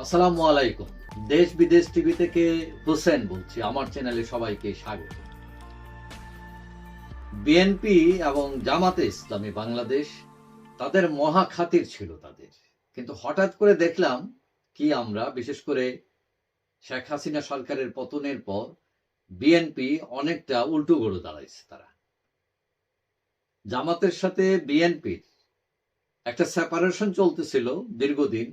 আসসালামু আলাইকুম। দেশ বিদেশ টিভি থেকে হোসেন বলছি। আমার চ্যানেলে সবাইকে স্বাগত। বিএনপি এবং জামাতে ইসলামী বাংলাদেশ তাদের মহা খাতির ছিল তাদের। কিন্তু হঠাৎ করে দেখলাম কি আমরা, বিশেষ করে শেখ হাসিনা সরকারের পতনের পর বিএনপি অনেকটা উল্টো গড়ে দাঁড়াইছে তারা। জামাতের সাথে বিএনপির একটা সেপারেশন চলতেছিল দীর্ঘদিন।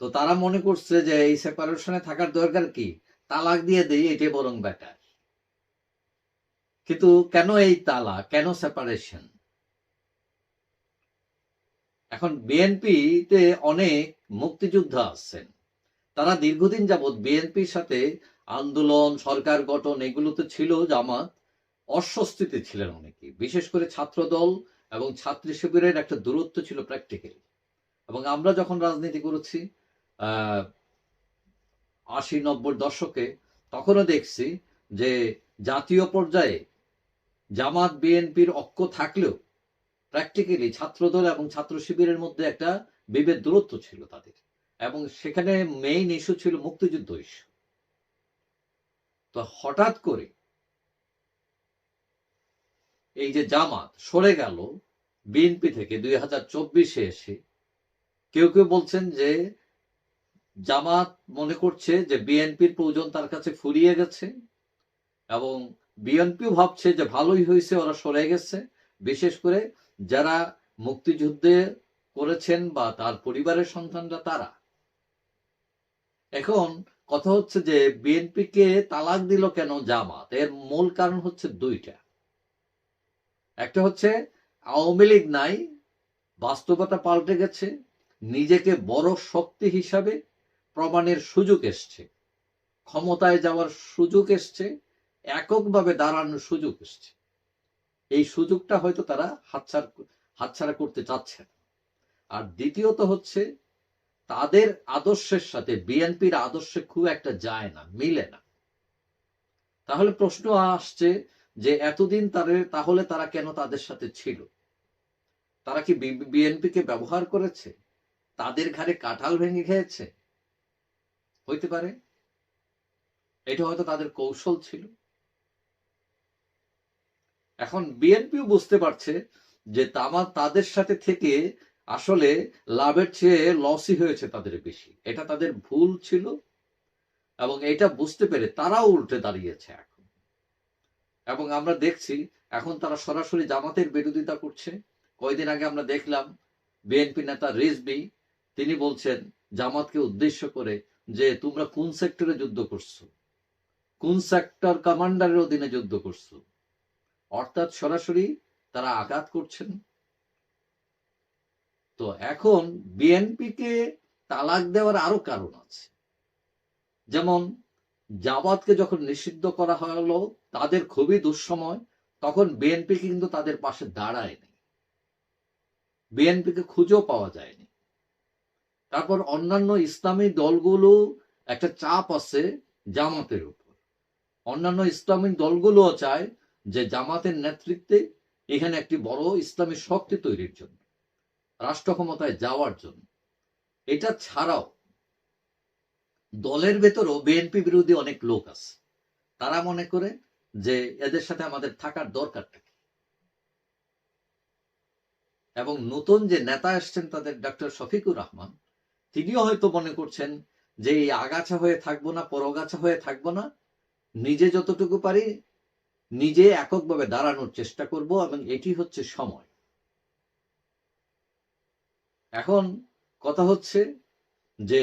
তো তারা মনে করছে যে এই সেপারেশনে থাকার দরকার কি? তালাক দিয়ে দেই, এটাই বরং বেটার কিন্তু কেন এই তালাক? কেন সেপারেশন এখন বিএনপিতে অনেক মুক্তিযোদ্ধা আছেন। তারা দীর্ঘদিন যাবৎ বিএনপির সাথে আন্দোলন, সরকার গঠন এগুলোতে ছিল, জামাত অস্বস্তিতে ছিলেন অনেকে বিশেষ করে ছাত্রদল এবং ছাত্রী শিবিরের একটা দূরত্ব ছিল প্র্যাকটিক্যালি এবং আমরা যখন রাজনীতি করেছি আশি নব্বই দশকে তখনও দেখছি যে জাতীয় পর্যায়ে জামাত বিএনপির ঐক্য থাকলেও প্র্যাকটিক্যালি ছাত্রদল এবং ছাত্র শিবিরের মধ্যে একটা বিভেদ দূরত্ব ছিল তাদের। এবং সেখানে মেইন ইস্যু ছিল মুক্তিযুদ্ধ ইস্যু তো হঠাৎ করে এই যে জামাত সরে গেল বিএনপি থেকে দুই হাজার চব্বিশে এসে, কেউ কেউ বলছেন যে জামাত মনে করছে যে বিএনপির প্রয়োজন তার কাছে ফুরিয়ে গেছে এবং বিএনপিও ভাবছে যে ভালোই হয়েছে, ওরা সরে গেছে। বিশেষ করে যারা মুক্তিযুদ্ধে করেছেন বা তার পরিবারের সন্তানরা তারা। এখন কথা হচ্ছে যে বিএনপিকে তালাক দিল কেন জামাত? এর মূল কারণ হচ্ছে দুইটা। একটা হচ্ছে আওয়ামী লীগ নাই, বাস্তবতা পাল্টে গেছে। নিজেকে বড় শক্তি হিসাবে প্রমাণের সুযোগ এসছে। ক্ষমতায় যাওয়ার সুযোগ এসছে, এককভাবে দাঁড়ানোর সুযোগ এসছে। এই সুযোগটা হয়তো তারা হাতছাড় হাতছাড়া করতে চাচ্ছে না। আর দ্বিতীয়ত হচ্ছে, তাদের আদর্শের সাথে, বিএনপির আদর্শে খুব একটা যায় না, মিলে না। তাহলে প্রশ্ন আসছে যে, এতদিন তাদের, তাহলে তারা কেন তাদের সাথে ছিল? তারা কি বিএনপিকে ব্যবহার করেছে? তাদের ঘাড়ে কাঁঠাল ভেঙে খেয়েছে? হইতে পারে? এটা হয়তো তাদের কৌশল ছিল। এখন বিএনপিও বুঝতে পারছে যে তামা তাদের সাথে থেকে আসলে লাভের চেয়ে লসই হয়েছে তাদের বেশি। এটা তাদের ভুল ছিল এবং এটা বুঝতে পেরে তারাও উল্টে দাঁড়িয়েছে এখন। এবং আমরা দেখছি এখন তারা সরাসরি জামাতের বিরোধিতা করছে। কয়দিন আগে আমরা দেখলাম বিএনপি নেতা রিজবি তিনি বলছেন জামাতকে উদ্দেশ্য করে যে তোমরা কোন সেক্টরে যুদ্ধ করছ? কোন সেক্টর কমান্ডারের অধীনে যুদ্ধ করছ? অর্থাৎ সরাসরি তারা আঘাত করছেন? তো এখন বিএনপিকে তালাক দেওয়ার আরও কারণ আছে। যেমন জামাতকে যখন নিষিদ্ধ করা হলো, তাদের খুবই দুঃসময়, তখন বিএনপি কিন্তু তাদের পাশে দাঁড়ায়নি। বিএনপিকে খুঁজেও পাওয়া যায়নি। তারপর অন্যান্য ইসলামী দলগুলো একটা চাপ আছে জামাতের উপর। অন্যান্য ইসলামী দলগুলোও চায় যে জামাতের নেতৃত্বে এখানে একটি বড় ইসলামী শক্তি তৈরির জন্য, রাষ্ট্র ক্ষমতায় যাওয়ার জন্য। এটা ছাড়াও দলের ভেতরও বিএনপি বিরোধী অনেক লোক আছে। তারা মনে করে যে এদের সাথে আমাদের থাকার দরকারটা কি? এবং নতুন যে নেতা আসছেন তাদের ডক্টর শফিকুর রহমান তিনিও হয়তো মনে করছেন যে এই আগাছা হয়ে থাকব না, পরগাছা হয়ে থাকব না, নিজে যতটুকু পারি নিজে এককভাবে দাঁড়ানোর চেষ্টা করব এবং এটি হচ্ছে সময়। এখন কথা হচ্ছে যে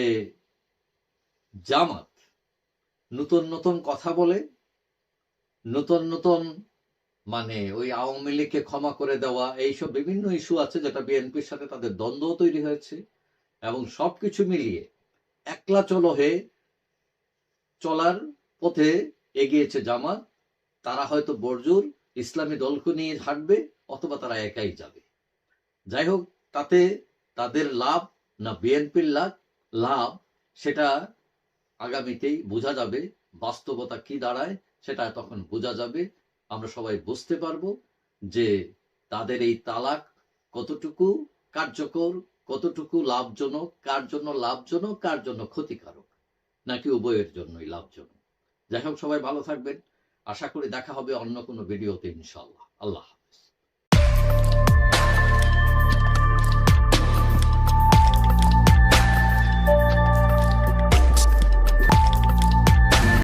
জামাত নতুন নতুন কথা বলে, নতুন নতুন মানে ওই আওয়ামী লীগকে ক্ষমা করে দেওয়া, এইসব বিভিন্ন ইস্যু আছে যেটা বিএনপির সাথে তাদের দ্বন্দ্ব তৈরি হয়েছে। এবং সবকিছু মিলিয়ে একলা চলো হয়ে চলার পথে এগিয়েছে জামাত। তারা হয়তো বর্জুর, ইসলামী দলকে নিয়ে হাঁটবে অথবা তারা একাই যাবে। যাই হোক, তাতে তাদের লাভ না বিএনপির লাভ? লাভ, সেটা আগামীতেই বোঝা যাবে। বাস্তবতা কি দাঁড়ায়, সেটা তখন বোঝা যাবে। আমরা সবাই বুঝতে পারব যে তাদের এই তালাক কতটুকু কার্যকর কতটুকু লাভজনক, কার জন্য লাভজনক, কার জন্য ক্ষতিকারক? নাকি উভয়ের জন্যই লাভজনক? যাই হোক, সবাই ভালো থাকবেন। আশা করি দেখা হবে অন্য কোনো ভিডিওতে ইনশাল্লাহ আল্লাহ।